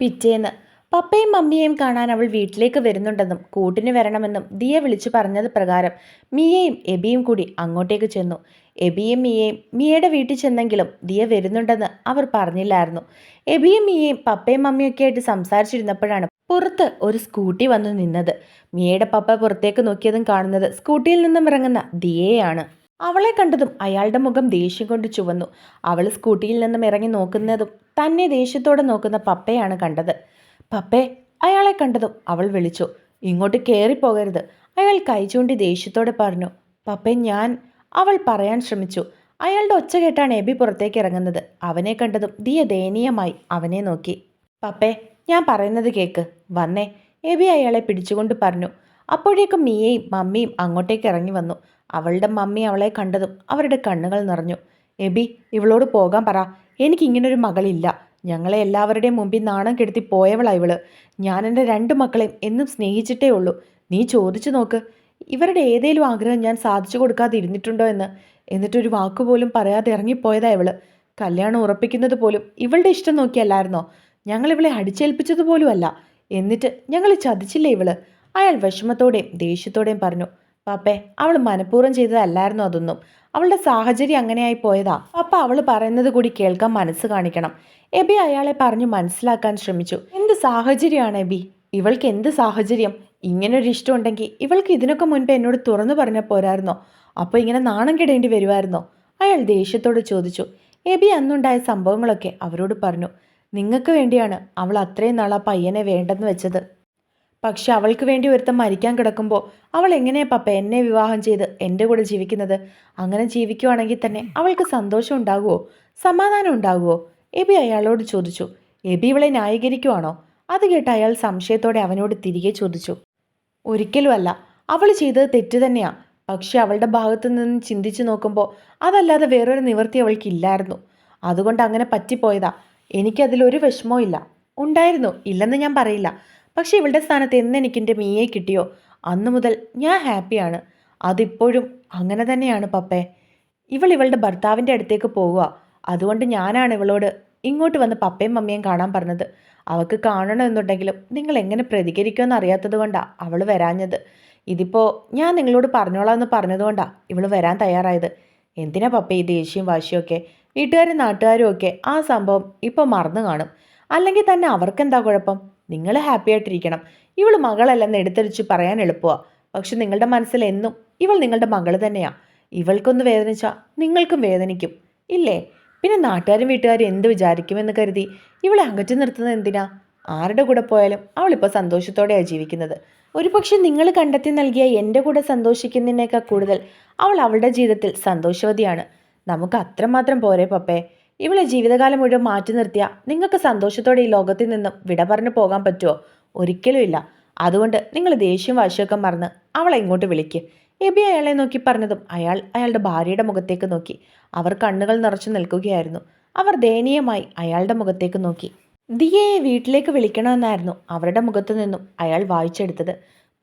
പിറ്റേന്ന്. പപ്പയും മമ്മിയെയും കാണാൻ അവൾ വീട്ടിലേക്ക് വരുന്നുണ്ടെന്നും കൂട്ടിന് വരണമെന്നും ദിയ വിളിച്ചു പറഞ്ഞത് പ്രകാരം മിയയും എബിയും കൂടി അങ്ങോട്ടേക്ക് ചെന്നു. എബിയും മിയയും മിയയുടെ വീട്ടിൽ ചെന്നെങ്കിലും ദിയ വരുന്നുണ്ടെന്ന് അവർ പറഞ്ഞില്ലായിരുന്നു. എബിയും മിയയും പപ്പയും മമ്മിയൊക്കെ ആയിട്ട് സംസാരിച്ചിരുന്നപ്പോഴാണ് പുറത്ത് ഒരു സ്കൂട്ടി വന്നു നിന്നത്. മിയയുടെ പപ്പ പുറത്തേക്ക് നോക്കിയതും കാണുന്നത് സ്കൂട്ടിയിൽ നിന്നും ഇറങ്ങുന്ന ദിയയാണ് അവളെ കണ്ടതും അയാളുടെ മുഖം ദേഷ്യം കൊണ്ട് ചുവന്നു. അവൾ സ്കൂട്ടിയിൽ നിന്നും ഇറങ്ങി നോക്കുന്നതും തന്നെ ദേഷ്യത്തോടെ നോക്കുന്ന പപ്പയാണ് കണ്ടത്. പപ്പേ അയാളെ കണ്ടതും അവൾ വിളിച്ചു. ഇങ്ങോട്ട് കയറിപ്പോകരുത് അയാൾ കൈ ചൂണ്ടി ദേഷ്യത്തോടെ പറഞ്ഞു. പപ്പേ ഞാൻ. അവൾ പറയാൻ ശ്രമിച്ചു. അയാളുടെ ഒച്ച കേട്ടാണ് എബി പുറത്തേക്ക് ഇറങ്ങുന്നത്. അവനെ കണ്ടതും ദിയ ദയനീയമായി അവനെ നോക്കി. പപ്പേ ഞാൻ പറയുന്നത് കേക്ക്. വന്നേ. എബി അയാളെ പിടിച്ചുകൊണ്ട് പറഞ്ഞു. അപ്പോഴേക്കും മിയയും മമ്മിയും അങ്ങോട്ടേക്ക് ഇറങ്ങി വന്നു. അവളുടെ മമ്മി അവളെ കണ്ടതും അവരുടെ കണ്ണുകൾ നിറഞ്ഞു. എബി ഇവളോട് പോകാൻ പറ. എനിക്കിങ്ങനൊരു മകളില്ല. ഞങ്ങളെ എല്ലാവരുടെയും മുമ്പിൽ നാണം കെടുത്തി പോയവളാ ഇവൾ. ഞാൻ എന്റെ രണ്ട് മക്കളെയും എന്നും സ്നേഹിച്ചിട്ടേ ഉള്ളൂ. നീ ചോദിച്ചു നോക്ക്. ഇവരുടെ ഏതേലും ആഗ്രഹം ഞാൻ സാധിച്ചു കൊടുക്കാതെ ഇരുന്നിട്ടുണ്ടോ എന്ന്. എന്നിട്ടൊരു വാക്കുപോലും പറയാതെ ഇറങ്ങിപ്പോയതാ ഇവൾ. കല്യാണം ഉറപ്പിക്കുന്നത് പോലും ഇവളുടെ ഇഷ്ടം നോക്കിയല്ലായിരുന്നോ? ഞങ്ങൾ ഇവളെ അടിച്ചേൽപ്പിച്ചത് പോലുമല്ല. എന്നിട്ട് ഞങ്ങൾ ചതിച്ചില്ലേ ഇവൾ? അയാൾ വിഷമത്തോടെയും ദേഷ്യത്തോടെയും പറഞ്ഞു പാപ്പേ അവൾ മനഃപൂർവം ചെയ്തതല്ലായിരുന്നു അതൊന്നും? അവളുടെ സാഹചര്യം അങ്ങനെയായി പോയതാ. പപ്പ അവൾ പറയുന്നത് കൂടി കേൾക്കാൻ മനസ്സ് കാണിക്കണം. എബി അയാളെ പറഞ്ഞു മനസ്സിലാക്കാൻ ശ്രമിച്ചു. എന്ത് സാഹചര്യമാണ് എബി? ഇവൾക്ക് എന്ത് സാഹചര്യം? ഇങ്ങനൊരു ഇഷ്ടം ഉണ്ടെങ്കിൽ ഇവൾക്ക് ഇതിനൊക്കെ മുൻപ് എന്നോട് തുറന്നു പറഞ്ഞ പോരായിരുന്നോ? അപ്പോൾ ഇങ്ങനെ നാണം കെടേണ്ടി വരുമായിരുന്നോ അയാൾ ദേഷ്യത്തോട് ചോദിച്ചു. എബി അന്നുണ്ടായ സംഭവങ്ങളൊക്കെ അവരോട് പറഞ്ഞു. നിങ്ങൾക്ക് വേണ്ടിയാണ് അവൾ അത്രയും നാൾ ആ പയ്യനെ വേണ്ടെന്ന് വെച്ചത്. പക്ഷെ അവൾക്ക് വേണ്ടി ഒരുത്തം മരിക്കാൻ കിടക്കുമ്പോൾ അവൾ എങ്ങനെയാ പപ്പ എന്നെ വിവാഹം ചെയ്ത് എന്റെ കൂടെ ജീവിക്കുന്നത്? അങ്ങനെ ജീവിക്കുവാണെങ്കിൽ തന്നെ അവൾക്ക് സന്തോഷം ഉണ്ടാകുമോ സമാധാനം ഉണ്ടാകുമോ എബി അയാളോട് ചോദിച്ചു. എബി ഇവളെ ന്യായീകരിക്കുവാണോ? അത് കേട്ട് അയാൾ സംശയത്തോടെ അവനോട് തിരികെ ചോദിച്ചു. ഒരിക്കലുമല്ല അവൾ ചെയ്തത് തെറ്റ് തന്നെയാ. പക്ഷെ അവളുടെ ഭാഗത്തു നിന്ന് ചിന്തിച്ചു നോക്കുമ്പോൾ അതല്ലാതെ വേറൊരു നിവൃത്തി അവൾക്കില്ലായിരുന്നു അതുകൊണ്ട് അങ്ങനെ പറ്റിപ്പോയതാ. എനിക്കതിലൊരു വിഷമവും ഇല്ല ഉണ്ടായിരുന്നു. ഇല്ലെന്ന് ഞാൻ പറയില്ല. പക്ഷെ ഇവളുടെ സ്ഥാനത്ത് എന്ന് എനിക്ക് എന്റെ മീയെ കിട്ടിയോ? അന്നു മുതൽ ഞാൻ ഹാപ്പിയാണ് അതിപ്പോഴും അങ്ങനെ തന്നെയാണ് പപ്പേ. ഇവൾ ഇവളുടെ ഭർത്താവിന്റെ അടുത്തേക്ക് പോവുക. അതുകൊണ്ട് ഞാനാണ് ഇവളോട് ഇങ്ങോട്ട് വന്ന് പപ്പയും മമ്മിയും കാണാൻ പറഞ്ഞത്. അവൾക്ക് കാണണമെന്നുണ്ടെങ്കിലും നിങ്ങൾ എങ്ങനെ പ്രതികരിക്കുമെന്ന് അറിയാത്തത് കൊണ്ടാണ് അവൾ വരാഞ്ഞത്. ഇതിപ്പോൾ ഞാൻ നിങ്ങളോട് പറഞ്ഞോളാം എന്ന് പറഞ്ഞതുകൊണ്ടാണ് ഇവൾ വരാൻ തയ്യാറായത്. എന്തിനാ പപ്പ ഈ ദേഷ്യവും വാശിയൊക്കെ? വീട്ടുകാരും നാട്ടുകാരും ഒക്കെ ആ സംഭവം ഇപ്പോൾ മറന്നു കാണും. അല്ലെങ്കിൽ തന്നെ അവർക്കെന്താ കുഴപ്പം? നിങ്ങൾ ഹാപ്പി ആയിട്ടിരിക്കണം. ഇവൾ മകളല്ലെന്ന് എടുത്തെറിച്ച് പറയാൻ എളുപ്പമാണ് പക്ഷെ നിങ്ങളുടെ മനസ്സിൽ എന്നും ഇവൾ നിങ്ങളുടെ മകൾ തന്നെയാണ് ഇവൾക്കൊന്ന് വേദനിച്ചാൽ നിങ്ങൾക്കും വേദനിക്കും. ഇല്ലേ? പിന്നെ നാട്ടുകാരും വീട്ടുകാരും എന്ത് വിചാരിക്കുമെന്ന് കരുതി ഇവളെ അകറ്റി നിർത്തുന്നത് എന്തിനാ? ആരുടെ കൂടെ പോയാലും അവളിപ്പോൾ സന്തോഷത്തോടെയാണ് ജീവിക്കുന്നത്. ഒരുപക്ഷെ നിങ്ങൾ കണ്ടെത്തി നൽകിയ എന്റെ കൂടെ സന്തോഷിക്കുന്നതിനേക്കാൾ കൂടുതൽ അവൾ അവളുടെ ജീവിതത്തിൽ സന്തോഷവതിയാണ്. നമുക്ക് അത്രമാത്രം പോരെ പപ്പേ? ഇവളെ ജീവിതകാലം മുഴുവൻ മാറ്റി നിർത്തിയ നിങ്ങൾക്ക് സന്തോഷത്തോടെ ഈ ലോകത്തിൽ നിന്നും വിട പറഞ്ഞു പോകാൻ പറ്റുമോ ഒരിക്കലും ഇല്ല. അതുകൊണ്ട് നിങ്ങൾ ദേഷ്യം വാശിയൊക്കെ മറന്ന് അവളെ ഇങ്ങോട്ട് വിളിക്ക്. എബി അയാളെ നോക്കി പറഞ്ഞതും അയാൾ അയാളുടെ ഭാര്യയുടെ മുഖത്തേക്ക് നോക്കി. അവർ കണ്ണുകൾ നിറച്ചു നിൽക്കുകയായിരുന്നു. അവർ ദയനീയമായി അയാളുടെ മുഖത്തേക്ക് നോക്കി. ദിയയെ വീട്ടിലേക്ക് വിളിക്കണമെന്നായിരുന്നു അവരുടെ മുഖത്തു നിന്നും അയാൾ വായിച്ചെടുത്തത്.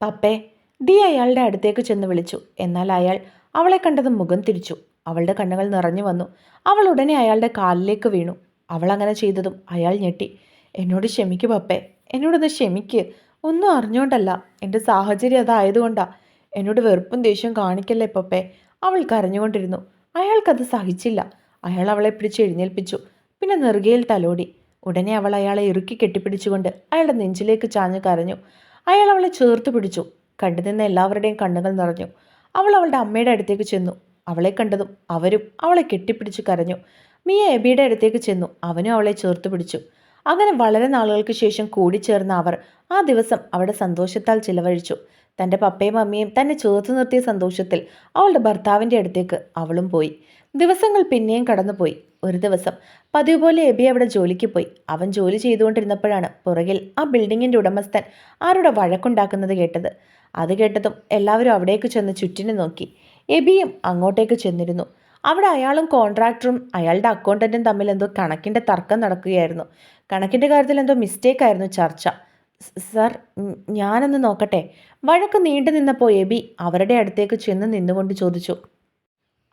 പപ്പേ ദിയ അയാളുടെ അടുത്തേക്ക് ചെന്ന് വിളിച്ചു. എന്നാൽ അയാൾ അവളെ കണ്ടതും മുഖം തിരിച്ചു. അവളുടെ കണ്ണുകൾ നിറഞ്ഞു വന്നു. അവൾ ഉടനെ അയാളുടെ കാലിലേക്ക് വീണു. അവൾ അങ്ങനെ ചെയ്തതും അയാൾ ഞെട്ടി. എന്നോട് ക്ഷമിക്കു പപ്പേ. എന്നോടൊന്ന് ക്ഷമിക്ക്. ഒന്നും അറിഞ്ഞുകൊണ്ടല്ല. എന്റെ സാഹചര്യം അതായതുകൊണ്ടാ. എന്നോട് വെറുപ്പും ദേഷ്യം കാണിക്കല്ലേ പപ്പേ. അവൾ കരഞ്ഞുകൊണ്ടിരുന്നു. അയാൾക്കത് സഹിച്ചില്ല. അയാൾ അവളെ പിടിച്ച് എഴുന്നേൽപ്പിച്ചു. പിന്നെ നെറുകയിൽ തലോടി. ഉടനെ അവൾ അയാളെ ഇറുക്കി കെട്ടിപ്പിടിച്ചുകൊണ്ട് അയാളുടെ നെഞ്ചിലേക്ക് ചാഞ്ഞു കരഞ്ഞു. അയാൾ അവളെ ചേർത്ത് പിടിച്ചു. കണ്ടുനിന്ന എല്ലാവരുടെയും കണ്ണുകൾ നിറഞ്ഞു. അവൾ അവളുടെ അമ്മയുടെ അടുത്തേക്ക് ചെന്നു. അവളെ കണ്ടതും അവരും അവളെ കെട്ടിപ്പിടിച്ച് കരഞ്ഞു. മിയ എബിയുടെ അടുത്തേക്ക് ചെന്നു. അവനും അവളെ ചേർത്ത് പിടിച്ചു. അങ്ങനെ വളരെ നാളുകൾക്ക് ശേഷം കൂടിച്ചേർന്ന അവർ ആ ദിവസം അവിടെ സന്തോഷത്താൽ ചിലവഴിച്ചു. തന്റെ പപ്പയും അമ്മയും തന്നെ ചേർത്ത് നിർത്തിയ സന്തോഷത്തിൽ അവളുടെ ഭർത്താവിന്റെ അടുത്തേക്ക് അവളും പോയി. ദിവസങ്ങൾ പിന്നെയും കടന്നുപോയി. ഒരു ദിവസം പതിവ് പോലെ എബി അവിടെ ജോലിക്ക് പോയി. അവൻ ജോലി ചെയ്തുകൊണ്ടിരുന്നപ്പോഴാണ് പുറകിൽ ആ ബിൽഡിങ്ങിന്റെ ഉടമസ്ഥൻ ആരുടെ വഴക്കുണ്ടാക്കുന്നത് കേട്ടത്. അത് കേട്ടതും എല്ലാവരും അവിടേക്ക് ചെന്ന് ചുറ്റിനെ നോക്കി. എബിയും അങ്ങോട്ടേക്ക് ചെന്നിരുന്നു. അവിടെ അയാളും കോൺട്രാക്ടറും അയാളുടെ അക്കൗണ്ടന്റും തമ്മിൽ എന്തോ കണക്കിന്റെ തർക്കം നടക്കുകയായിരുന്നു. കണക്കിന്റെ കാര്യത്തിൽ എന്തോ മിസ്റ്റേക്ക് ആയിരുന്നു ചർച്ച. സർ ഞാനൊന്ന് നോക്കട്ടെ. വഴക്ക് നീണ്ടു നിന്നപ്പോൾ എബി അവരുടെ അടുത്തേക്ക് ചെന്ന് നിന്നുകൊണ്ട് ചോദിച്ചു.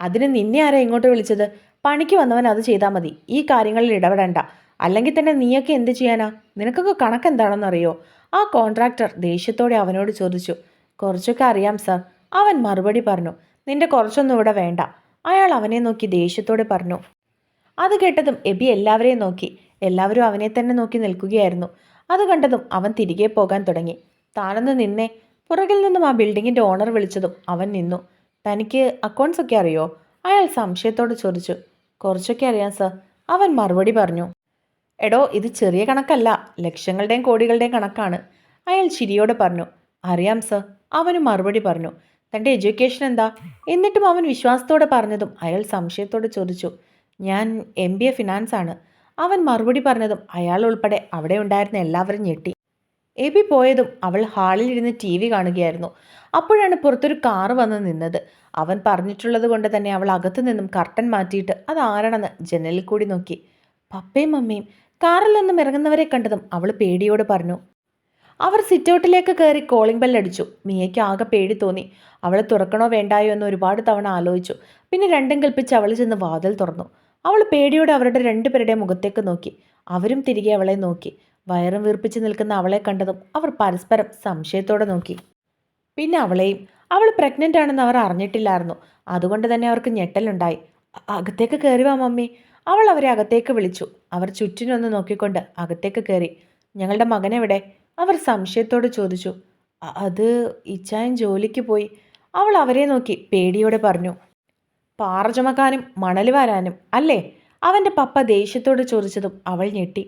അതിന് നിന്നെ ആരാ ഇങ്ങോട്ട് വിളിച്ചത്? പണിക്ക് വന്നവൻ അത് ചെയ്താൽ മതി. ഈ കാര്യങ്ങളിൽ ഇടപെടണ്ട. അല്ലെങ്കിൽ തന്നെ നീയൊക്കെ എന്ത് ചെയ്യാനാ? നിനക്കൊക്കെ കണക്ക് എന്താണെന്നറിയോ? ആ കോൺട്രാക്ടർ ദേഷ്യത്തോടെ അവനോട് ചോദിച്ചു. കുറച്ചൊക്കെ അറിയാം സർ. അവൻ മറുപടി പറഞ്ഞു. നിന്റെ കുറച്ചൊന്നും ഇവിടെ വേണ്ട. അയാൾ അവനെ നോക്കി ദേഷ്യത്തോടെ പറഞ്ഞു. അത് കേട്ടതും എബി എല്ലാവരെയും നോക്കി. എല്ലാവരും അവനെ തന്നെ നോക്കി നിൽക്കുകയായിരുന്നു. അത് കണ്ടതും അവൻ തിരികെ പോകാൻ തുടങ്ങി. താനൊന്ന് നിന്നെ. പുറകിൽ നിന്നും ആ ബിൽഡിങ്ങിന്റെ ഓണർ വിളിച്ചതും അവൻ നിന്നു. തനിക്ക് അക്കൗണ്ട്സ് ഒക്കെ അറിയോ? അയാൾ സംശയത്തോട് ചോദിച്ചു. കുറച്ചൊക്കെ അറിയാം സർ. അവൻ മറുപടി പറഞ്ഞു. എടോ ഇത് ചെറിയ കണക്കല്ല. ലക്ഷങ്ങളുടെയും കോടികളുടെയും കണക്കാണ്. അയാൾ ചിരിയോടെ പറഞ്ഞു. അറിയാം സർ. അവന് മറുപടി പറഞ്ഞു. തന്റെ എഡ്യൂക്കേഷൻ എന്താ? എന്നിട്ടും അവൻ വിശ്വാസത്തോടെ പറഞ്ഞതും അയാൾ സംശയത്തോടെ ചോദിച്ചു. ഞാൻ എം ബി എ ഫിനാൻസ് ആണ്. അവൻ മറുപടി പറഞ്ഞതും അയാൾ ഉൾപ്പെടെ അവിടെ ഉണ്ടായിരുന്ന എല്ലാവരും ഞെട്ടി. എബി പോയതും അവൾ ഹാളിൽ ഇരുന്ന് ടി വി കാണുകയായിരുന്നു. അപ്പോഴാണ് പുറത്തൊരു കാറ് വന്ന് നിന്നത്. അവൻ പറഞ്ഞിട്ടുള്ളത് കൊണ്ട് തന്നെ അവൾ അകത്തു നിന്നും കർട്ടൻ മാറ്റിയിട്ട് അത് ആരാണെന്ന് ജനലിൽ കൂടി നോക്കി. പപ്പയും മമ്മയും കാറിൽ നിന്നും ഇറങ്ങുന്നവരെ കണ്ടതും അവൾ പേടിയോട് പറഞ്ഞു അവർ സിറ്റൗട്ടിലേക്ക് കയറി കോളിംഗ് ബെല്ലടിച്ചു മിയയ്ക്ക് ആകെ പേടി തോന്നി. അവളെ തുറക്കണോ വേണ്ടായോ എന്ന് ഒരുപാട് തവണ ആലോചിച്ചു. പിന്നെ രണ്ടും കൽപ്പിച്ച് അവൾ ചെന്ന് വാതിൽ തുറന്നു. അവൾ പേടിയോടെ അവരുടെ രണ്ടുപേരുടെ മുഖത്തേക്ക് നോക്കി. അവരും തിരികെ അവളെ നോക്കി. വയറും വീർപ്പിച്ച് നിൽക്കുന്ന അവളെ കണ്ടതും അവർ പരസ്പരം സംശയത്തോടെ നോക്കി. പിന്നെ അവളെയും. അവൾ പ്രഗ്നന്റ് ആണെന്ന് അവർ അറിഞ്ഞിട്ടില്ലായിരുന്നു. അതുകൊണ്ട് തന്നെ അവർക്ക് ഞെട്ടലുണ്ടായി. അകത്തേക്ക് കയറി വാ മമ്മി. അവൾ അവരെ അകത്തേക്ക് വിളിച്ചു. അവർ ചുറ്റിനൊന്ന് നോക്കിക്കൊണ്ട് അകത്തേക്ക് കയറി ഞങ്ങളുടെ മകനെവിടെ? അവർ സംശയത്തോട് ചോദിച്ചു. അത് ഇച്ചായൻ ജോലിക്ക് പോയി. അവൾ അവരെ നോക്കി പേടിയോടെ പറഞ്ഞു. പാറ ചുമക്കാനും മണൽ വാരാനും അല്ലേ? അവന്റെ പപ്പ ദേഷ്യത്തോട് ചോദിച്ചതും അവൾ ഞെട്ടി.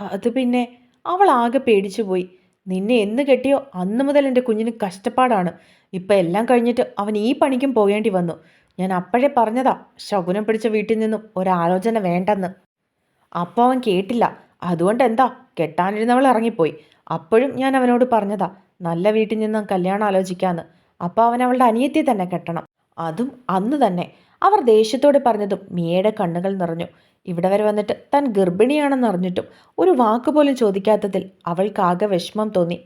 അത് പിന്നെ അവൾ ആകെ പേടിച്ചു പോയി. നിന്നെ എന്ന് കെട്ടിയോ അന്ന് മുതൽ എന്റെ കുഞ്ഞിന് കഷ്ടപ്പാടാണ്. ഇപ്പം എല്ലാം കഴിഞ്ഞിട്ട് അവൻ ഈ പണിക്കും പോകേണ്ടി വന്നു. ഞാൻ അപ്പോഴേ പറഞ്ഞതാ ശകുനം പിടിച്ച വീട്ടിൽ നിന്നും ഒരാലോചന വേണ്ടെന്ന്. അപ്പോൾ അവൻ കേട്ടില്ല. അതുകൊണ്ട് എന്താ കെട്ടാനിരുന്നവൾ ഇറങ്ങിപ്പോയി. അപ്പോഴും ഞാൻ അവനോട് പറഞ്ഞതാ നല്ല വീട്ടിൽ നിന്ന് കല്യാണം ആലോചിക്കാന്ന്. അപ്പോൾ അവൻ അവളുടെ അനിയത്തി തന്നെ കെട്ടണം. അതും അന്ന് തന്നെ. അവർ ദേഷ്യത്തോടെ പറഞ്ഞതും മിയയുടെ കണ്ണുകൾ നിറഞ്ഞു. ഇവിടെ വരെ വന്നിട്ട് താൻ ഗർഭിണിയാണെന്ന് അറിഞ്ഞിട്ടും ഒരു വാക്ക് പോലും ചോദിക്കാത്തതിൽ അവൾക്കാകെ വിഷമം തോന്നി.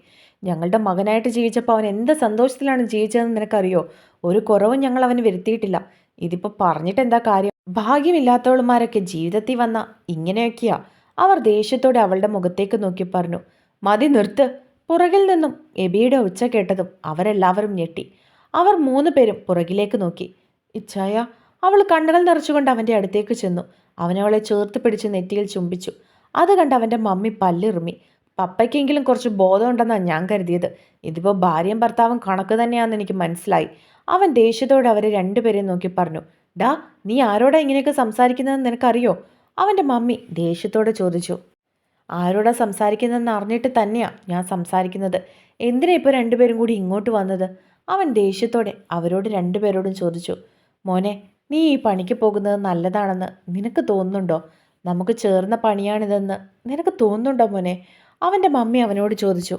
ഞങ്ങളുടെ മകനായിട്ട് ജീവിച്ചപ്പോൾ അവൻ എന്ത് സന്തോഷത്തിലാണ് ജീവിച്ചതെന്ന് നിനക്കറിയോ? ഒരു കുറവും ഞങ്ങൾ അവന് വരുത്തിയിട്ടില്ല. ഇതിപ്പോൾ പറഞ്ഞിട്ട് എന്താ കാര്യം? ഭാഗ്യമില്ലാത്തവളുമാരൊക്കെ ജീവിതത്തിൽ വന്ന ഇങ്ങനെയൊക്കെയാ. അവർ ദേഷ്യത്തോടെ അവളുടെ മുഖത്തേക്ക് നോക്കി പറഞ്ഞു. മതി നിർത്ത്. പുറകിൽ നിന്നും എബിയുടെ ഉച്ച കേട്ടതും അവരെല്ലാവരും ഞെട്ടി. അവർ മൂന്ന് പേരും പുറകിലേക്ക് നോക്കി. ഇച്ഛായ അവൾ കണ്ണുകൾ നിറച്ചുകൊണ്ട് അവന്റെ അടുത്തേക്ക് ചെന്നു. അവനവളെ ചേർത്ത് പിടിച്ച് നെറ്റിയിൽ ചുംബിച്ചു. അത് കണ്ട് അവന്റെ മമ്മി പല്ലിറുമി. പപ്പയ്ക്കെങ്കിലും കുറച്ച് ബോധമുണ്ടെന്നാണ് ഞാൻ കരുതിയത്. ഇതിപ്പോൾ ഭാര്യയും ഭർത്താവും കണക്ക് തന്നെയാണെന്ന് എനിക്ക് മനസ്സിലായി. അവൻ ദേഷ്യത്തോടെ അവരെ രണ്ടുപേരെയും നോക്കി പറഞ്ഞു. ഡാ നീ ആരോടാ ഇങ്ങനെയൊക്കെ സംസാരിക്കുന്നതെന്ന് നിനക്കറിയോ? അവന്റെ മമ്മി ദേഷ്യത്തോടെ ചോദിച്ചു. ആരോടാ സംസാരിക്കുന്നതെന്ന് അറിഞ്ഞിട്ട് തന്നെയാ ഞാൻ സംസാരിക്കുന്നത്. എന്തിനാ ഇപ്പോൾ രണ്ടുപേരും കൂടി ഇങ്ങോട്ട് വന്നത്? അവൻ ദേഷ്യത്തോടെ അവരോട് രണ്ടുപേരോടും ചോദിച്ചു. മോനെ നീ ഈ പണിക്ക് പോകുന്നത് നല്ലതാണെന്ന് നിനക്ക് തോന്നുന്നുണ്ടോ? നമുക്ക് ചേർന്ന പണിയാണിതെന്ന് നിനക്ക് തോന്നുന്നുണ്ടോ മോനെ? അവന്റെ മമ്മി അവനോട് ചോദിച്ചു.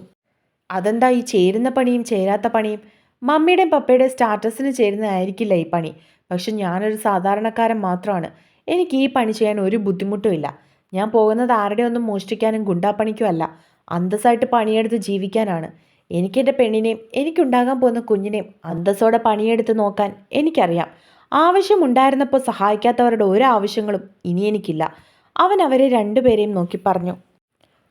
അതെന്താ ഈ ചേരുന്ന പണിയും ചേരാത്ത പണിയും? മമ്മിയുടെയും പപ്പയുടെയും സ്റ്റാറ്റസിന് ചേരുന്നതായിരിക്കില്ല ഈ പണി. പക്ഷെ ഞാനൊരു സാധാരണക്കാരൻ മാത്രമാണ്. എനിക്ക് ഈ പണി ചെയ്യാൻ ഒരു ബുദ്ധിമുട്ടുമില്ല ഞാൻ പോകുന്നത് ആരുടെ ഒന്നും മോഷ്ടിക്കാനും ഗുണ്ടാപ്പണിക്കും അല്ല അന്തസ്സായിട്ട് പണിയെടുത്ത് ജീവിക്കാനാണ്. എനിക്കെന്റെ പെണ്ണിനെയും എനിക്കുണ്ടാകാൻ പോകുന്ന കുഞ്ഞിനെയും അന്തസ്സോടെ പണിയെടുത്ത് നോക്കാൻ എനിക്കറിയാം. ആവശ്യമുണ്ടായിരുന്നപ്പോൾ സഹായിക്കാത്തവരുടെ ഒരു ആവശ്യങ്ങളും ഇനി എനിക്കില്ല. അവൻ അവരെ രണ്ടുപേരെയും നോക്കി പറഞ്ഞു.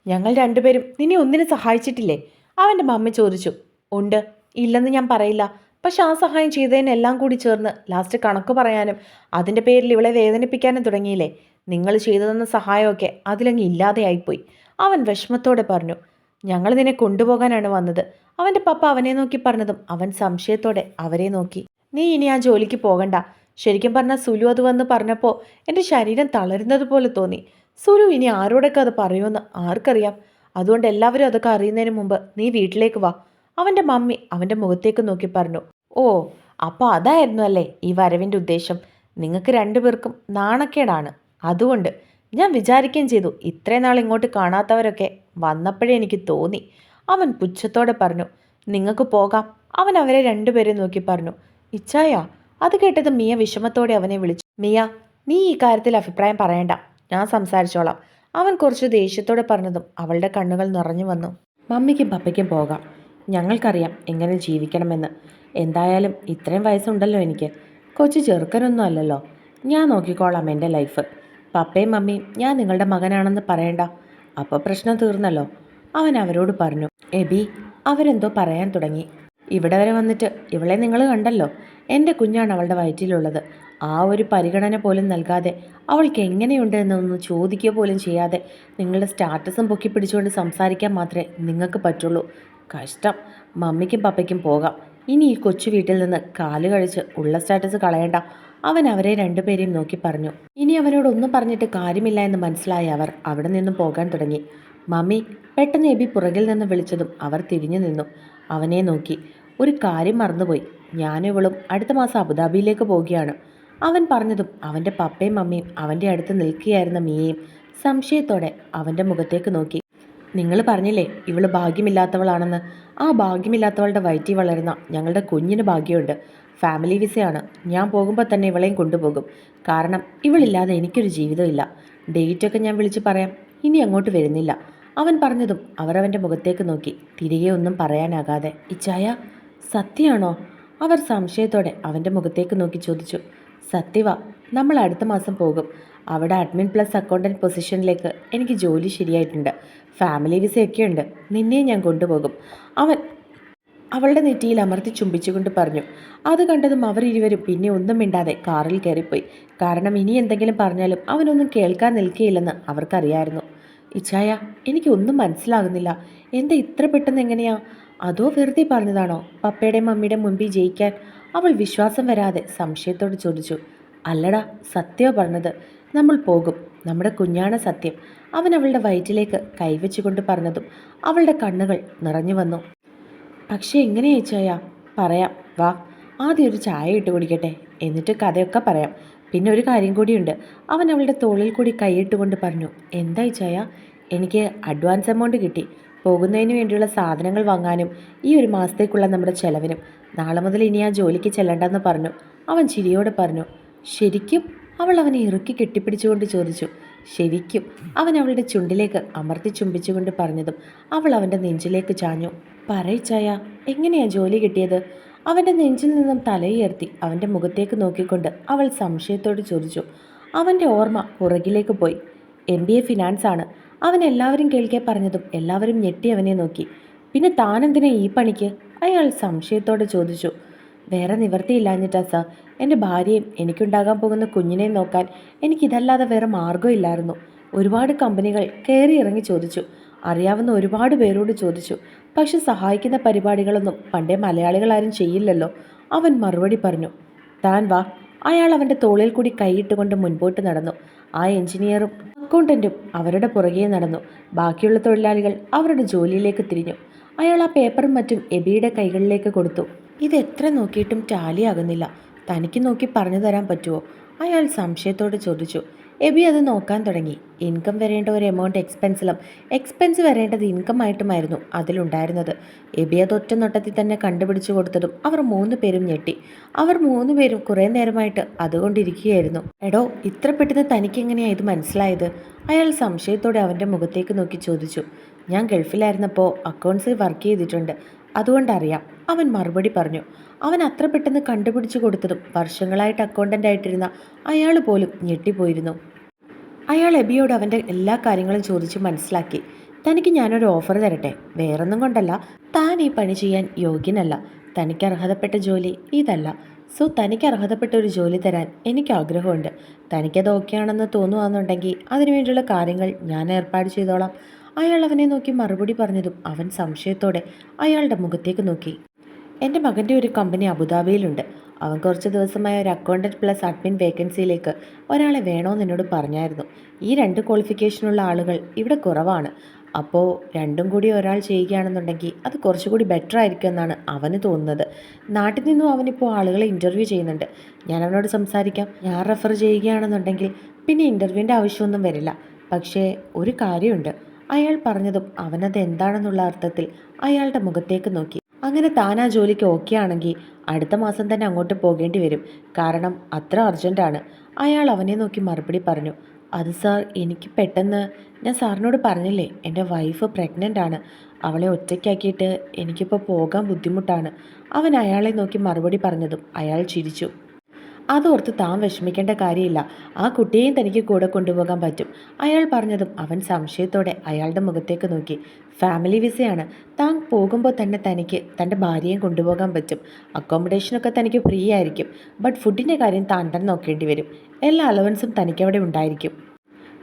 ഞങ്ങൾ രണ്ടുപേരും നിന്നെ ഒന്നിനും സഹായിച്ചിട്ടില്ലേ? അവന്റെ മമ്മ ചോദിച്ചു. ഉണ്ട്. ഇല്ലെന്ന് ഞാൻ പറയില്ല. പക്ഷെ ആ സഹായം ചെയ്തതിനെല്ലാം കൂടി ചേർന്ന് ലാസ്റ്റ് കണക്ക് പറയാനും അതിന്റെ പേരിൽ ഇവളെ വേദനിപ്പിക്കാനും തുടങ്ങിയില്ലേ? നിങ്ങൾ ചെയ്തു തന്ന സഹായമൊക്കെ അതിലങ്ങ് ഇല്ലാതെയായിപ്പോയി. അവൻ വിഷമത്തോടെ പറഞ്ഞു ഞങ്ങൾ നിന്നെ കൊണ്ടുപോകാനാണ് വന്നത്. അവന്റെ പപ്പ അവനെ നോക്കി പറഞ്ഞതും അവൻ സംശയത്തോടെ അവരെ നോക്കി. നീ ഇനി ആ ജോലിക്ക് പോകണ്ട. ശരിക്കും പറഞ്ഞാൽ സുലു അത് വന്ന് പറഞ്ഞപ്പോൾ എന്റെ ശരീരം തളരുന്നത് പോലെ തോന്നി. സുലു ഇനി ആരോടൊക്കെ അത് പറയുമെന്ന് ആർക്കറിയാം. അതുകൊണ്ട് എല്ലാവരും അതൊക്കെ അറിയുന്നതിന് മുമ്പ് നീ വീട്ടിലേക്ക് വാ. അവന്റെ മമ്മി അവന്റെ മുഖത്തേക്ക് നോക്കി പറഞ്ഞു ഓ അപ്പോൾ അതായിരുന്നു അല്ലേ ഈ വരവിന്റെ ഉദ്ദേശം. നിങ്ങൾക്ക് രണ്ടുപേർക്കും നാണക്കേടാണ്. അതുകൊണ്ട് ഞാൻ വിചാരിക്കുകയും ചെയ്തു ഇത്രയും നാൾ ഇങ്ങോട്ട് കാണാത്തവരൊക്കെ വന്നപ്പോഴേ എനിക്ക് തോന്നി. അവൻ പുച്ഛത്തോടെ പറഞ്ഞു നിങ്ങൾക്ക് പോകാം. അവൻ അവരെ രണ്ടുപേരെ നോക്കി പറഞ്ഞു ഇച്ചായ അത് കേട്ടത് മിയ വിഷമത്തോടെ അവനെ വിളിച്ചു. മിയ നീ ഈ കാര്യത്തിൽ അഭിപ്രായം പറയണ്ട ഞാൻ സംസാരിച്ചോളാം. അവൻ കുറച്ച് ദേഷ്യത്തോടെ പറഞ്ഞതും അവളുടെ കണ്ണുകൾ നിറഞ്ഞു വന്നു. മമ്മിക്കും പപ്പയ്ക്കും പോകാം. ഞങ്ങൾക്കറിയാം എങ്ങനെ ജീവിക്കണമെന്ന്. എന്തായാലും ഇത്രയും വയസ്സുണ്ടല്ലോ എനിക്ക്. കൊച്ചു ചെറുക്കനൊന്നും അല്ലല്ലോ. ഞാൻ നോക്കിക്കോളാം എന്റെ ലൈഫ്. പപ്പയും മമ്മിയും ഞാൻ നിങ്ങളുടെ മകനാണെന്ന് പറയണ്ട. അപ്പോൾ പ്രശ്നം തീർന്നല്ലോ. അവൻ അവരോട് പറഞ്ഞു എബി അവരെന്തോ പറയാൻ തുടങ്ങി. ഇവിടെ വരെ വന്നിട്ട് ഇവളെ നിങ്ങൾ കണ്ടല്ലോ. എന്റെ കുഞ്ഞാണ് അവളുടെ വയറ്റിലുള്ളത്. ആ ഒരു പരിഗണന പോലും നൽകാതെ അവൾക്ക് എങ്ങനെയുണ്ട് എന്നൊന്ന് ചോദിക്കുക പോലും ചെയ്യാതെ നിങ്ങളുടെ സ്റ്റാറ്റസും പൊക്കി പിടിച്ചുകൊണ്ട് സംസാരിക്കാൻ മാത്രമേ നിങ്ങൾക്ക് പറ്റുള്ളൂ. കഷ്ടം. മമ്മിക്കും പപ്പയ്ക്കും പോകാം. ഇനി ഈ കൊച്ചു വീട്ടിൽ നിന്ന് കാൽ കഴിച്ച് ഉള്ള സ്റ്റാറ്റസ് കളയണ്ട. അവൻ അവരെ രണ്ടുപേരെയും നോക്കി പറഞ്ഞു. ഇനി അവനോടൊന്നും പറഞ്ഞിട്ട് കാര്യമില്ല എന്ന് മനസ്സിലായ അവർ അവിടെ നിന്നും പോകാൻ തുടങ്ങി. മമ്മി പെട്ടെന്ന് എബി പുറകിൽ നിന്ന് വിളിച്ചതും അവർ തിരിഞ്ഞു നിന്നു. അവനെ നോക്കി. ഒരു കാര്യം മറന്നുപോയി. ഞാനും ഇവളും അടുത്ത മാസം അബുദാബിയിലേക്ക് പോവുകയാണ്. അവൻ പറഞ്ഞതും അവന്റെ പപ്പയും മമ്മിയും അവന്റെ അടുത്ത് നിൽക്കുകയായിരുന്ന മിയയും സംശയത്തോടെ അവന്റെ മുഖത്തേക്ക് നോക്കി. നിങ്ങൾ പറഞ്ഞില്ലേ ഇവൾ ഭാഗ്യമില്ലാത്തവളാണെന്ന്. ആ ഭാഗ്യമില്ലാത്തവളുടെ വയറ്റി വളരുന്ന ഞങ്ങളുടെ കുഞ്ഞിന് ഭാഗ്യമുണ്ട്. ഫാമിലി വിസയാണ്. ഞാൻ പോകുമ്പോൾ തന്നെ ഇവളെയും കൊണ്ടുപോകും. കാരണം ഇവളില്ലാതെ എനിക്കൊരു ജീവിതമില്ല ഡേറ്റൊക്കെ ഞാൻ വിളിച്ച് പറയാം. ഇനി അങ്ങോട്ട് വരുന്നില്ല. അവൻ പറഞ്ഞതും അവരവന്റെ മുഖത്തേക്ക് നോക്കി. തിരികെ ഒന്നും പറയാനാകാതെ ഇച്ചായ സത്യാണോ അവർ സംശയത്തോടെ അവന്റെ മുഖത്തേക്ക് നോക്കി ചോദിച്ചു. സത്യവ നമ്മൾ അടുത്ത മാസം പോകും. അവിടെ അഡ്മിൻ പ്ലസ് അക്കൗണ്ടന്റ് പൊസിഷനിലേക്ക് എനിക്ക് ജോലി ശരിയായിട്ടുണ്ട്. ഫാമിലി വിസയൊക്കെ ഉണ്ട് നിന്നെയും ഞാൻ കൊണ്ടുപോകും. അവൻ അവളുടെ നെറ്റിയിൽ അമർത്തി ചുംബിച്ചുകൊണ്ട് പറഞ്ഞു അത് കണ്ടതും അവരിരുവരും പിന്നെ ഒന്നും മിണ്ടാതെ കാറിൽ കയറിപ്പോയി. കാരണം ഇനി എന്തെങ്കിലും പറഞ്ഞാലും അവനൊന്നും കേൾക്കാൻ നിൽക്കുകയില്ലെന്ന് അവർക്കറിയായിരുന്നു. ഇച്ചായ എനിക്കൊന്നും മനസ്സിലാകുന്നില്ല. എന്താ ഇത്ര പെട്ടെന്ന് എങ്ങനെയാ? അതോ വെറുതെ പറഞ്ഞതാണോ? പപ്പയുടെ മമ്മിയുടെ മുമ്പിൽ ജയിക്കാൻ അവൾ വിശ്വാസം വരാതെ സംശയത്തോട് ചോദിച്ചു. അല്ലടാ സത്യോ പറഞ്ഞത്. നമ്മൾ പോകും. നമ്മുടെ കുഞ്ഞാണ് സത്യം. അവൻ അവളുടെ വയറ്റിലേക്ക് കൈവച്ചുകൊണ്ട് പറഞ്ഞതും അവളുടെ കണ്ണുകൾ നിറഞ്ഞു വന്നു. പക്ഷേ എങ്ങനെയാ ചായ പറയാം. വാ ആദ്യം ഒരു ചായ ഇട്ട് കുടിക്കട്ടെ. എന്നിട്ട് കഥയൊക്കെ പറയാം. പിന്നെ ഒരു കാര്യം കൂടിയുണ്ട്. അവൻ അവളുടെ തോളിൽ കൂടി കൈയിട്ടുകൊണ്ട് പറഞ്ഞു എന്താ ചായ എനിക്ക് അഡ്വാൻസ് എമൗണ്ട് കിട്ടി. പോകുന്നതിന് വേണ്ടിയുള്ള സാധനങ്ങൾ വാങ്ങാനും ഈ ഒരു മാസത്തേക്കുള്ള നമ്മുടെ ചെലവിനും. നാളെ മുതൽ ഇനി ആ ജോലിക്ക് ചെല്ലണ്ടെന്ന് പറഞ്ഞു. അവൻ ചിരിയോടെ പറഞ്ഞു ശരിക്കും? അവൾ അവനെ ഇറുക്കി കെട്ടിപ്പിടിച്ചുകൊണ്ട് ചോദിച്ചു ശരിക്കും അവൻ അവളുടെ ചുണ്ടിലേക്ക് അമർത്തി ചുംബിച്ചുകൊണ്ട് പറഞ്ഞതും അവൾ അവന്റെ നെഞ്ചിലേക്ക് ചാഞ്ഞു. പറയിച്ചായ എങ്ങനെയാ ജോലി കിട്ടിയത്? അവന്റെ നെഞ്ചിൽ നിന്നും തലയുയർത്തി അവന്റെ മുഖത്തേക്ക് നോക്കിക്കൊണ്ട് അവൾ സംശയത്തോട് ചോദിച്ചു. അവന്റെ ഓർമ്മ പുറകിലേക്ക് പോയി. എം ബി എ ഫിനാൻസ് ആണ്. അവൻ എല്ലാവരും കേൾക്കെ പറഞ്ഞതും എല്ലാവരും ഞെട്ടി അവനെ നോക്കി. പിന്നെ താനെന്തിനാ ഈ പണിക്ക്? അയാൾ സംശയത്തോടെ ചോദിച്ചു. വേറെ നിവർത്തിയില്ലാഞ്ഞിട്ടാ സാർ. എന്റെ ഭാര്യയും എനിക്കുണ്ടാകാൻ പോകുന്ന കുഞ്ഞിനെയും നോക്കാൻ എനിക്കിതല്ലാതെ വേറെ മാർഗമില്ലായിരുന്നു ഒരുപാട് കമ്പനികൾ കയറി ഇറങ്ങി ചോദിച്ചു. അറിയാവുന്ന ഒരുപാട് പേരോട് ചോദിച്ചു. പക്ഷെ സഹായിക്കുന്ന പരിപാടികളൊന്നും പണ്ടേ മലയാളികളാരും ചെയ്യില്ലല്ലോ. അവൻ മറുപടി പറഞ്ഞു താൻ വാ. അയാൾ അവന്റെ തോളിൽ കൂടി കൈയിട്ടുകൊണ്ട് മുൻപോട്ട് നടന്നു. ആ എഞ്ചിനീയറും അക്കൗണ്ടന്റും അവരുടെ പുറകെ നടന്നു. ബാക്കിയുള്ള തൊഴിലാളികൾ അവരുടെ ജോലിയിലേക്ക് തിരിഞ്ഞു. അയാൾ ആ പേപ്പറും മറ്റും എബിയുടെ കൈകളിലേക്ക് കൊടുത്തു. ഇത് എത്ര നോക്കിയിട്ടും ടാലി ആകുന്നില്ല തനിക്ക് നോക്കി പറഞ്ഞു തരാൻ പറ്റുമോ അയാൾ സംശയത്തോട് ചോദിച്ചു. എബി അത് നോക്കാൻ തുടങ്ങി. ഇൻകം വരേണ്ട ഒരു എമൗണ്ട് എക്സ്പെൻസിലും എക്സ്പെൻസ് വരേണ്ടത് ഇൻകം ആയിട്ടുമായിരുന്നു അതിലുണ്ടായിരുന്നത്. എബി അത് ഒറ്റ നോട്ടത്തിൽ തന്നെ കണ്ടുപിടിച്ചു കൊടുത്തതും അവർ മൂന്ന് പേരും ഞെട്ടി. അവർ മൂന്ന് പേരും കുറേ നേരമായിട്ട് അതുകൊണ്ടിരിക്കുകയായിരുന്നു. എടോ ഇത്ര പെട്ടെന്ന് തനിക്കെങ്ങനെയാണ് ഇത് മനസ്സിലായത്? അയാൾ സംശയത്തോടെ അവന്റെ മുഖത്തേക്ക് നോക്കി ചോദിച്ചു. ഞാൻ ഗൾഫിലായിരുന്നപ്പോൾ അക്കൗണ്ട്സിൽ വർക്ക് ചെയ്തിട്ടുണ്ട്. അതുകൊണ്ടറിയാം. അവൻ മറുപടി പറഞ്ഞു. അവൻ അത്ര പെട്ടെന്ന് കണ്ടുപിടിച്ചു കൊടുത്തതും വർഷങ്ങളായിട്ട് അക്കൗണ്ടന്റ് ആയിട്ടിരുന്ന അയാൾ പോലും ഞെട്ടിപ്പോയിരുന്നു. അയാൾ എബിയോട് അവന്റെ എല്ലാ കാര്യങ്ങളും ചോദിച്ച് മനസ്സിലാക്കി. തനിക്ക് ഞാനൊരു ഓഫർ തരട്ടെ? വേറൊന്നും കൊണ്ടല്ല. താൻ ഈ പണി ചെയ്യാൻ യോഗ്യനല്ല. തനിക്ക് അർഹതപ്പെട്ട ജോലി ഇതല്ല. സോ തനിക്ക് അർഹതപ്പെട്ട ഒരു ജോലി തരാൻ എനിക്ക് ആഗ്രഹമുണ്ട്. തനിക്കത് ഓക്കെ ആണെന്ന് തോന്നുകയാണെന്നുണ്ടെങ്കിൽ അതിനുവേണ്ടിയുള്ള കാര്യങ്ങൾ ഞാൻ ഏർപ്പാട് ചെയ്തോളാം. അയാൾ അവനെ നോക്കി മറുപടി പറഞ്ഞതും അവൻ സംശയത്തോടെ അയാളുടെ മുഖത്തേക്ക് നോക്കി. എന്റെ മകന്റെ ഒരു കമ്പനി അബുദാബിയിലുണ്ട്. അവൻ കുറച്ച് ദിവസമായ ഒരു അക്കൗണ്ടന്റ് പ്ലസ് അഡ്മിൻ വേക്കൻസിയിലേക്ക് ഒരാളെ വേണമെന്ന് എന്നോട് പറഞ്ഞായിരുന്നു. ഈ രണ്ട് ക്വാളിഫിക്കേഷനുള്ള ആളുകൾ ഇവിടെ കുറവാണ്. അപ്പോൾ രണ്ടും കൂടി ഒരാൾ ചെയ്യുകയാണെന്നുണ്ടെങ്കിൽ അത് കുറച്ചുകൂടി ബെറ്റർ ആയിരിക്കും എന്നാണ് അവന് തോന്നുന്നത്. നാട്ടിൽ നിന്നും അവനിപ്പോൾ ആളുകളെ ഇന്റർവ്യൂ ചെയ്യുന്നുണ്ട്. ഞാൻ അവനോട് സംസാരിക്കാം. ഞാൻ റെഫർ ചെയ്യുകയാണെന്നുണ്ടെങ്കിൽ പിന്നെ ഇന്റർവ്യൂവിന്റെ ആവശ്യമൊന്നും വരില്ല. പക്ഷേ ഒരു കാര്യമുണ്ട്. അയാൾ പറഞ്ഞതും അവനത് എന്താണെന്നുള്ള അർത്ഥത്തിൽ അയാളുടെ മുഖത്തേക്ക് നോക്കി. അങ്ങനെ താൻ ആ ജോലിക്ക് ഓക്കെ ആണെങ്കിൽ അടുത്ത മാസം തന്നെ അങ്ങോട്ട് പോകേണ്ടി വരും. കാരണം അത്ര അർജന്റാണ് അയാൾ അവനെ നോക്കി മറുപടി പറഞ്ഞു അത് സാർ എനിക്ക് പെട്ടെന്ന് ഞാൻ സാറിനോട് പറഞ്ഞില്ലേ എന്റെ വൈഫ് പ്രഗ്നന്റ് ആണ്. അവളെ ഒറ്റയ്ക്കാക്കിയിട്ട് എനിക്കിപ്പോൾ പോകാൻ ബുദ്ധിമുട്ടാണ് അവൻ അയാളെ നോക്കി മറുപടി പറഞ്ഞതും അയാൾ ചിരിച്ചു. അതോർത്ത് താൻ വിഷമിക്കേണ്ട കാര്യമില്ല. ആ കുട്ടിയെയും തനിക്ക് കൂടെ കൊണ്ടുപോകാൻ പറ്റും. അയാൾ പറഞ്ഞതും അവൻ സംശയത്തോടെ അയാളുടെ മുഖത്തേക്ക് നോക്കി. ഫാമിലി വിസയാണ്. താൻ പോകുമ്പോൾ തന്നെ തനിക്ക് തന്റെ ഭാര്യയും കൊണ്ടുപോകാൻ പറ്റും. അക്കോമഡേഷനൊക്കെ തനിക്ക് ഫ്രീ ആയിരിക്കും. ബട്ട് ഫുഡിന്റെ കാര്യം താൻ തന്നെ നോക്കേണ്ടി വരും. എല്ലാ അലവൻസും തനിക്കവിടെ ഉണ്ടായിരിക്കും.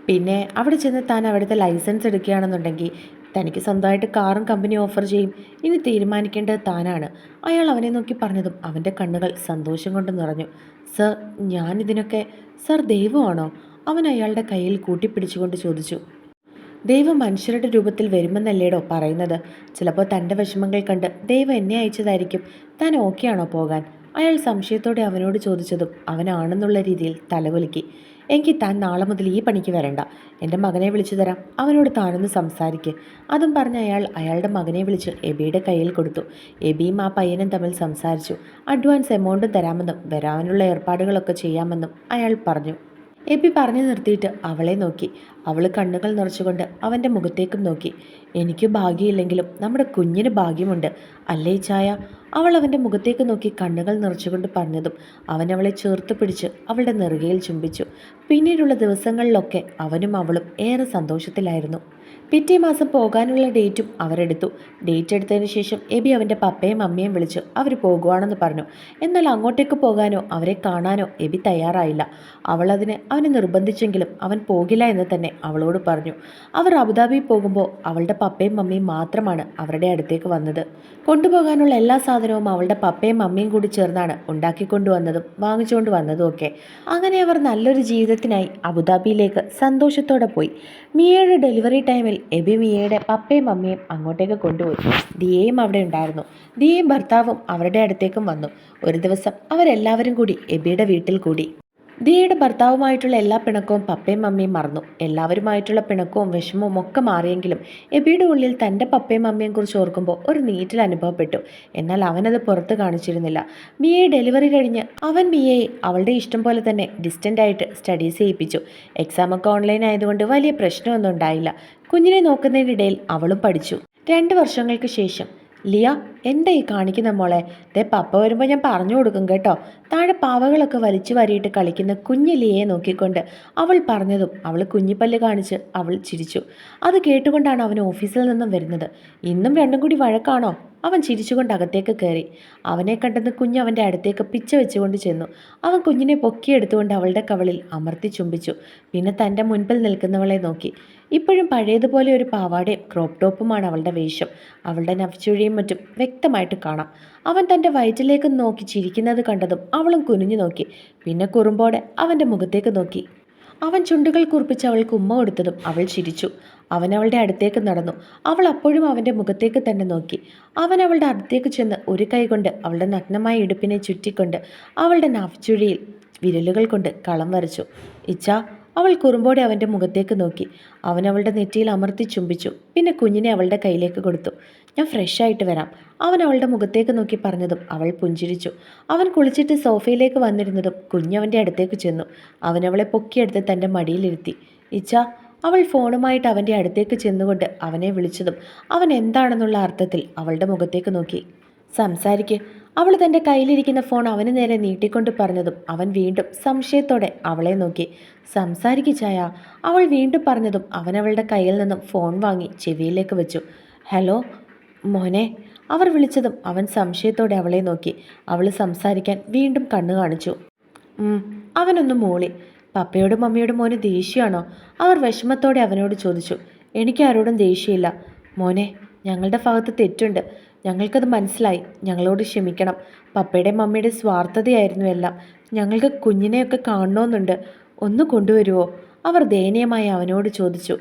പിന്നെ അവിടെ ചെന്ന് താൻ അവിടുത്തെ ലൈസൻസ് എടുക്കുകയാണെന്നുണ്ടെങ്കിൽ തനിക്ക് സ്വന്തമായിട്ട് കാറും കമ്പനി ഓഫർ ചെയ്യും. ഇനി തീരുമാനിക്കേണ്ടത് താനാണ്. അയാൾ അവനെ നോക്കി പറഞ്ഞതും അവന്റെ കണ്ണുകൾ സന്തോഷം കൊണ്ട് നിറഞ്ഞു. സർ ഞാനിതിനൊക്കെ സർ ദൈവമാണോ? അവൻ അയാളുടെ കയ്യിൽ കൂട്ടിപ്പിടിച്ചുകൊണ്ട് ചോദിച്ചു. ദൈവം മനുഷ്യരുടെ രൂപത്തിൽ വരുമെന്നല്ലേടോ പറയുന്നത്? ചിലപ്പോൾ തന്റെ വിഷമങ്ങൾ കണ്ട് ദൈവം എന്നെ അയച്ചതായിരിക്കും. താൻ ഓക്കെയാണോ പോകാൻ? അയാൾ സംശയത്തോടെ അവനോട് ചോദിച്ചതും അവനാണെന്നുള്ള രീതിയിൽ തലകുലുക്കി. എനിക്ക് താൻ നാളെ മുതൽ ഈ പണിക്ക് വരണ്ട. എന്റെ മകനെ വിളിച്ചു തരാം. അവനോട് താനൊന്ന് സംസാരിക്ക്. അതും പറഞ്ഞ് അയാൾ അയാളുടെ മകനെ വിളിച്ച് എബിയുടെ കയ്യിൽ കൊടുത്തു. എബിയും ആ പയ്യനും തമ്മിൽ സംസാരിച്ചു. അഡ്വാൻസ് എമൗണ്ടും തരാമെന്നും വരാനുള്ള ഏർപ്പാടുകളൊക്കെ ചെയ്യാമെന്നും അയാൾ പറഞ്ഞു. എബി പറഞ്ഞു നിർത്തിയിട്ട് അവളെ നോക്കി. അവൾ കണ്ണുകൾ നിറച്ചുകൊണ്ട് അവന്റെ മുഖത്തേക്കും നോക്കി. എനിക്ക് ഭാഗ്യമില്ലെങ്കിലും നമ്മുടെ കുഞ്ഞിന് ഭാഗ്യമുണ്ട്. അല്ലേ ചായ? അവൾ അവന്റെ മുഖത്തേക്ക് നോക്കി കണ്ണുകൾ നിറച്ചുകൊണ്ട് പറഞ്ഞതും അവൻ അവളെ ചേർത്ത് പിടിച്ച് അവളുടെ നെറുകയിൽ ചുംബിച്ചു. പിന്നീടുള്ള ദിവസങ്ങളിലൊക്കെ അവനും അവളും ഏറെ സന്തോഷത്തിലായിരുന്നു. പിറ്റേ മാസം പോകാനുള്ള ഡേറ്റും അവരെടുത്തു. ഡേറ്റ് എടുത്തതിന് ശേഷം എബി അവന്റെ പപ്പയും അമ്മയും വിളിച്ചു അവർ പോകുവാണെന്ന് പറഞ്ഞു. എന്നാൽ അങ്ങോട്ടേക്ക് പോകാനോ അവരെ കാണാനോ എബി തയ്യാറായില്ല. അവൾ അതിന് അവനെ നിർബന്ധിച്ചെങ്കിലും അവൻ പോകില്ല എന്ന് തന്നെ അവളോട് പറഞ്ഞു. അവർ അബുദാബി പോകുമ്പോൾ അവളുടെ പപ്പയും അമ്മയും മാത്രമാണ് അവരുടെ അടുത്തേക്ക് വന്നത്. കൊണ്ടുപോകാനുള്ള എല്ലാ സാധനവും അവളുടെ പപ്പയും അമ്മയും കൂടി ചേർന്നാണ് ഉണ്ടാക്കിക്കൊണ്ടുവന്നതും വാങ്ങിച്ചുകൊണ്ട് വന്നതും ഒക്കെ. അങ്ങനെ അവർ നല്ലൊരു ജീവിതത്തിനായി അബുദാബിയിലേക്ക് സന്തോഷത്തോടെ പോയി. മിയയുടെ ഡെലിവറി ടൈമിൽ എബി മിയയുടെ പപ്പയും മമ്മിയും അങ്ങോട്ടേക്ക് കൊണ്ടുപോയി. ദിയയും അവിടെ ഉണ്ടായിരുന്നു. ദിയയും ഭർത്താവും അവരുടെ അടുത്തേക്കും വന്നു. ഒരു ദിവസം അവരെല്ലാവരും കൂടി എബിയുടെ വീട്ടിൽ കൂടി. ദിയയുടെ ഭർത്താവുമായിട്ടുള്ള എല്ലാ പിണക്കവും പപ്പയും മമ്മിയും മറന്നു. എല്ലാവരുമായിട്ടുള്ള പിണക്കവും വിഷമവും ഒക്കെ മാറിയെങ്കിലും എബിയുടെ ഉള്ളിൽ തന്റെ പപ്പയും മമ്മിയും കുറിച്ച് ഓർക്കുമ്പോൾ ഒരു നീറ്റിൽ അനുഭവപ്പെട്ടു. എന്നാൽ അവനത് പുറത്ത് കാണിച്ചിരുന്നില്ല. മിയയെ ഡെലിവറി കഴിഞ്ഞ് അവൻ മിയയെ അവളുടെ ഇഷ്ടം പോലെ തന്നെ ഡിസ്റ്റന്റ് ആയിട്ട് സ്റ്റഡീസ് ചെയ്യിപ്പിച്ചു. എക്സാമൊക്കെ ഓൺലൈൻ ആയതുകൊണ്ട് വലിയ പ്രശ്നമൊന്നും ഉണ്ടായില്ല. കുഞ്ഞിനെ നോക്കുന്നതിനിടയിൽ അവളും പഠിച്ചു. രണ്ട് വർഷങ്ങൾക്ക് ശേഷം ലിയ എന്താ ഈ കാണിക്കുന്ന മോളെ? ദേ പപ്പ വരുമ്പോൾ ഞാൻ പറഞ്ഞു കൊടുക്കും കേട്ടോ. താഴെ പാവകളൊക്കെ വലിച്ചു വാരിയിട്ട് കളിക്കുന്ന കുഞ്ഞു ലിയയെ നോക്കിക്കൊണ്ട് അവൾ പറഞ്ഞതും അവൾ കുഞ്ഞിപ്പല്ല് കാണിച്ച് അവൾ ചിരിച്ചു. അത് കേട്ടുകൊണ്ടാണ് അവൻ ഓഫീസിൽ നിന്നും വരുന്നത്. ഇന്നും രണ്ടും കൂടി വഴക്കാണോ? അവൻ ചിരിച്ചുകൊണ്ട് അകത്തേക്ക് കയറി. അവനെ കണ്ടെന്ന് കുഞ്ഞ് അവന്റെ അടുത്തേക്ക് പിച്ച വെച്ചുകൊണ്ട് ചെന്നു. അവൻ കുഞ്ഞിനെ പൊക്കിയെടുത്തുകൊണ്ട് അവളുടെ കവളിൽ അമർത്തി ചുംബിച്ചു. പിന്നെ തന്റെ മുൻപിൽ നിൽക്കുന്നവളെ നോക്കി. ഇപ്പോഴും പഴയതുപോലെ ഒരു പാവാടയും ക്രോപ്പ് ടോപ്പുമാണ് അവളുടെ വേഷം. അവളുടെ നവച്ചുഴിയും മറ്റും വ്യക്തമായിട്ട് കാണാം. അവൻ തന്റെ വയറ്റിലേക്ക് നോക്കി ചിരിക്കുന്നത് കണ്ടതും അവളും കുനിഞ്ഞു നോക്കി. പിന്നെ കുറുമ്പോടെ അവന്റെ മുഖത്തേക്ക് നോക്കി. അവൻ ചുണ്ടുകൾ കുറിപ്പിച്ച് അവൾക്ക് ഉമ്മ കൊടുത്തതും അവൾ ചിരിച്ചു. അവൻ അവളുടെ അടുത്തേക്ക് നടന്നു. അവൾ അപ്പോഴും അവന്റെ മുഖത്തേക്ക് തന്നെ നോക്കി. അവൻ അവളുടെ അടുത്തേക്ക് ചെന്ന് ഒരു കൈ കൊണ്ട് അവളുടെ നഗ്നമായ ഇടുപ്പിനെ ചുറ്റിക്കൊണ്ട് അവളുടെ നാഫ്ചുഴിയിൽ വിരലുകൾ കൊണ്ട് കളം വരച്ചു. ഇച്ച അവൾ കുറുമ്പോടെ അവന്റെ മുഖത്തേക്ക് നോക്കി. അവൻ അവളുടെ നെറ്റിയിൽ അമർത്തി ചുംബിച്ചു. പിന്നെ കുഞ്ഞിനെ അവളുടെ കയ്യിലേക്ക് കൊടുത്തു. ഞാൻ ഫ്രഷ് ആയിട്ട് വരാം. അവൻ അവളുടെ മുഖത്തേക്ക് നോക്കി പറഞ്ഞതും അവൾ പുഞ്ചിരിച്ചു. അവൻ കുളിച്ചിട്ട് സോഫയിലേക്ക് വന്നിരുന്നതും കുഞ്ഞവന്റെ അടുത്തേക്ക് ചെന്നു. അവൻ അവളെ പൊക്കിയെടുത്ത് തന്റെ മടിയിലിരുത്തി. ഇച്ച അവൾ ഫോണുമായിട്ട് അവന്റെ അടുത്തേക്ക് ചെന്നുകൊണ്ട് അവനെ വിളിച്ചതും അവൻ എന്താണെന്നുള്ള അർത്ഥത്തിൽ അവളുടെ മുഖത്തേക്ക് നോക്കി. സംസാരിക്ക്. അവൾ തന്റെ കയ്യിലിരിക്കുന്ന ഫോൺ അവന് നേരെ നീട്ടിക്കൊണ്ട് പറഞ്ഞതും അവൻ വീണ്ടും സംശയത്തോടെ അവളെ നോക്കി. സംസാരിക്കിച്ചായ അവൾ വീണ്ടും പറഞ്ഞതും അവൻ അവളുടെ കയ്യിൽ നിന്നും ഫോൺ വാങ്ങി ചെവിയിലേക്ക് വെച്ചു. ഹലോ മോനെ അവർ വിളിച്ചതും അവൻ സംശയത്തോടെ അവളെ നോക്കി. അവൾ സംസാരിക്കാൻ വീണ്ടും കണ്ണു കാണിച്ചു. അവനൊന്ന് മൂളി. പപ്പയോടും മമ്മിയോടും മോന് ദേഷ്യമാണോ? അവർ വിഷമത്തോടെ അവനോട് ചോദിച്ചു. എനിക്ക് ആരോടും ദേഷ്യമില്ല. മോനെ ഞങ്ങളുടെ ഭാഗത്ത് തെറ്റുണ്ട്. ഞങ്ങൾക്കത് മനസ്സിലായി. ഞങ്ങളോട് ക്ഷമിക്കണം. പപ്പയുടെ മമ്മിയുടെ സ്വാർത്ഥതയായിരുന്നു എല്ലാം. ഞങ്ങൾക്ക് കുഞ്ഞിനെയൊക്കെ കാണണമെന്നുണ്ട്. ഒന്ന് കൊണ്ടുവരുമോ അവർ ദയനീയമായി അവനോട് ചോദിച്ചു.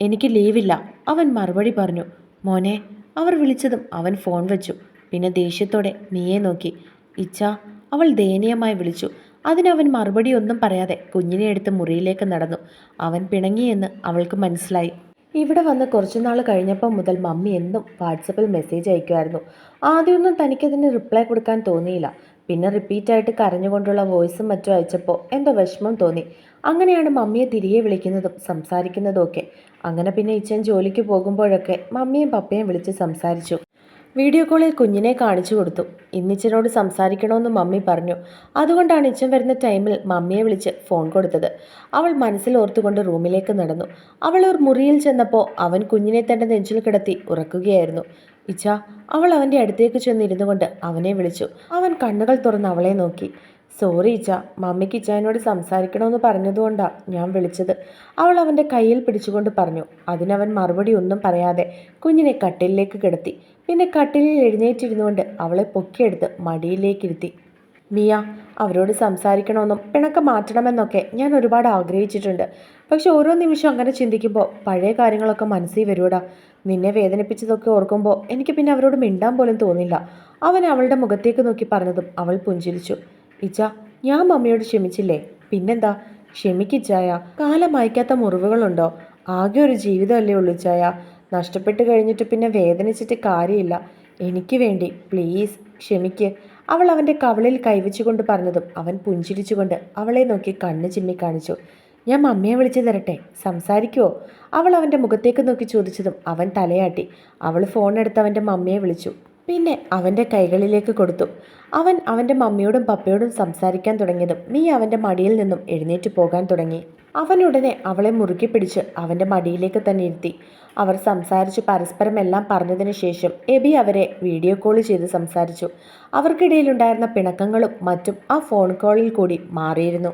എനിക്ക് ലീവില്ല. അവൻ മറുപടി പറഞ്ഞു. മോനെ അവർ വിളിച്ചതും അവൻ ഫോൺ വെച്ചു. പിന്നെ ദേഷ്യത്തോടെ നീയെ നോക്കി. ഇച്ച അവൾ ദയനീയമായി വിളിച്ചു. അതിനവൻ മറുപടി ഒന്നും പറയാതെ കുഞ്ഞിനെ എടുത്ത് മുറിയിലേക്ക് നടന്നു. അവൻ പിണങ്ങിയെന്ന് അവൾക്ക് മനസ്സിലായി. ഇവിടെ വന്ന് കുറച്ചുനാൾ കഴിഞ്ഞപ്പോൾ മുതൽ മമ്മി എന്നും വാട്സപ്പിൽ മെസ്സേജ് അയക്കുമായിരുന്നു. ആദ്യമൊന്നും തനിക്കതിന് റിപ്ലൈ കൊടുക്കാൻ തോന്നിയില്ല. പിന്നെ റിപ്പീറ്റായിട്ട് കരഞ്ഞുകൊണ്ടുള്ള വോയിസും മറ്റും അയച്ചപ്പോൾ എന്തോ വിഷമം തോന്നി. അങ്ങനെയാണ് മമ്മിയെ തിരികെ വിളിക്കുന്നതും സംസാരിക്കുന്നതും ഒക്കെ അങ്ങനെ പിന്നെ ഇച്ചൻ ജോലിക്ക് പോകുമ്പോഴൊക്കെ മമ്മിയും പപ്പയും വിളിച്ച് സംസാരിച്ചു. വീഡിയോ കോളിൽ കുഞ്ഞിനെ കാണിച്ചു കൊടുത്തു. ഇന്നിച്ചനോട് സംസാരിക്കണമെന്ന് മമ്മി പറഞ്ഞു. അതുകൊണ്ടാണ് ഇച്ചൻ വരുന്ന ടൈമിൽ മമ്മിയെ വിളിച്ച് ഫോൺ കൊടുത്തത്. അവൾ മനസ്സിൽ ഓർത്തുകൊണ്ട് റൂമിലേക്ക് നടന്നു. അവൾ ഒരു മുറിയിൽ ചെന്നപ്പോൾ അവൻ കുഞ്ഞിനെ തന്റെ നെഞ്ചിൽ കിടത്തി ഉറക്കുകയായിരുന്നു. ഇച്ച അവൾ അവന്റെ അടുത്തേക്ക് ചെന്നിരുന്നു കൊണ്ട് അവനെ വിളിച്ചു. അവൻ കണ്ണുകൾ തുറന്ന് അവളെ നോക്കി. സോറി ഇച്ച മമ്മിക്ക് ഇച്ചായനോട് സംസാരിക്കണമെന്ന് പറഞ്ഞതുകൊണ്ടാണ് ഞാൻ വിളിച്ചത്. അവൾ അവന്റെ കയ്യിൽ പിടിച്ചുകൊണ്ട് പറഞ്ഞു. അതിനവൻ മറുപടി ഒന്നും പറയാതെ കുഞ്ഞിനെ കട്ടിലിലേക്ക് കിടത്തി. പിന്നെ കട്ടിലിൽ എഴുന്നേറ്റിരുന്നുകൊണ്ട് അവളെ പൊക്കിയെടുത്ത് മടിയിലേക്കിരുത്തി. മിയ അവരോട് സംസാരിക്കണമെന്നും പിണക്കം മാറ്റണമെന്നൊക്കെ ഞാൻ ഒരുപാട് ആഗ്രഹിച്ചിട്ടുണ്ട്. പക്ഷെ ഓരോ നിമിഷം അങ്ങനെ ചിന്തിക്കുമ്പോൾ പഴയ കാര്യങ്ങളൊക്കെ മനസ്സിൽ വരുവടാ. നിന്നെ വേദനിപ്പിച്ചതൊക്കെ ഓർക്കുമ്പോൾ എനിക്ക് പിന്നെ അവരോട് മിണ്ടാൻ പോലും തോന്നില്ല. അവൻ അവളുടെ മുഖത്തേക്ക് നോക്കി പറഞ്ഞതും അവൾ പുഞ്ചിരിച്ചു. ഇച്ച ഞാൻ മമ്മിയോട് ക്ഷമിച്ചില്ലേ? പിന്നെന്താ? ക്ഷമിക്കിച്ചായ കാലം അയക്കാത്ത മുറിവുകളുണ്ടോ? ആകെ ഒരു ജീവിതമല്ലേ ഉള്ളൂ ചായ നഷ്ടപ്പെട്ട് കഴിഞ്ഞിട്ട് പിന്നെ വേദനിച്ചിട്ട് കാര്യമില്ല. എനിക്ക് വേണ്ടി പ്ലീസ് ക്ഷമിക്ക്. അവൾ അവന്റെ കവളിൽ കൈവച്ചുകൊണ്ട് പറഞ്ഞതും അവൻ പുഞ്ചിരിച്ചുകൊണ്ട് അവളെ നോക്കി കണ്ണ് ചിമ്മി കാണിച്ചു. ഞാൻ മമ്മിയെ വിളിച്ചു തരട്ടെ? സംസാരിക്കുമോ അവൾ അവന്റെ മുഖത്തേക്ക് നോക്കി ചോദിച്ചതും അവൻ തലയാട്ടി. അവൾ ഫോൺ എടുത്ത് അവന്റെ മമ്മിയെ വിളിച്ചു. പിന്നെ അവന്റെ കൈകളിലേക്ക് കൊടുത്തു. അവൻ അവന്റെ മമ്മിയോടും പപ്പയോടും സംസാരിക്കാൻ തുടങ്ങിയതും നീ അവന്റെ മടിയിൽ നിന്നും എഴുന്നേറ്റ് പോകാൻ തുടങ്ങി. അവൻ ഉടനെ അവളെ മുറുക്കി പിടിച്ച് അവന്റെ മടിയിലേക്ക് തന്നെ ഇരുത്തി. അവർ സംസാരിച്ച് പരസ്പരം എല്ലാം പറഞ്ഞതിന് ശേഷം എബി അവരെ വീഡിയോ കോൾ ചെയ്ത് സംസാരിച്ചു. അവർക്കിടയിലുണ്ടായിരുന്ന പിണക്കങ്ങളും മറ്റും ആ ഫോൺ കോളിൽ കൂടി മാറിയിരുന്നു.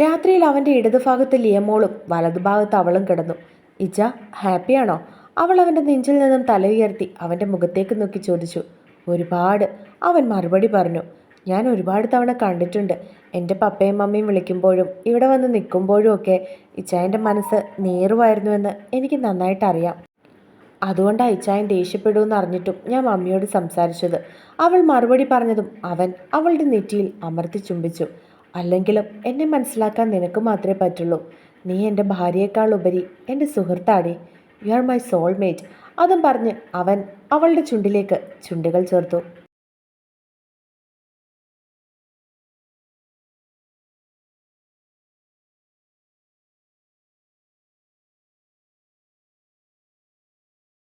രാത്രിയിൽ അവന്റെ ഇടതുഭാഗത്ത് ലിയമോളും വലതുഭാഗത്ത് അവളും കിടന്നു. ഇജ ഹാപ്പിയാണോ? അവൾ അവന്റെ നെഞ്ചിൽ നിന്നും തല ഉയർത്തി അവന്റെ മുഖത്തേക്ക് നോക്കി ചോദിച്ചു ഒരുപാട്. അവൻ മറുപടി പറഞ്ഞു ഞാൻ ഒരുപാട് തവണ കണ്ടിട്ടുണ്ട്. എന്റെ പപ്പയും മമ്മയും വിളിക്കുമ്പോഴും ഇവിടെ വന്ന് നിൽക്കുമ്പോഴും ഒക്കെ ഇച്ചായന്റെ മനസ്സ് നേറുമായിരുന്നുവെന്ന് എനിക്ക് നന്നായിട്ട് അറിയാം. അതുകൊണ്ടാണ് ഇച്ചായൻ ദേഷ്യപ്പെടുമെന്ന് അറിഞ്ഞിട്ടും ഞാൻ മമ്മിയോട് സംസാരിച്ചത്. അവൾ മറുപടി പറഞ്ഞതും അവൻ അവളുടെ നെറ്റിയിൽ അമർത്തി ചുംബിച്ചു അല്ലെങ്കിലും എന്നെ മനസ്സിലാക്കാൻ നിനക്ക് മാത്രമേ പറ്റുള്ളൂ. നീ എന്റെ ഭാര്യയേക്കാൾ ഉപരി എന്റെ സുഹൃത്താടി. യു ആർ മൈ സോൾമേറ്റ് അതും പറഞ്ഞ് അവൻ അവളുടെ ചുണ്ടിലേക്ക് ചുണ്ടുകൾ ചേർത്തു.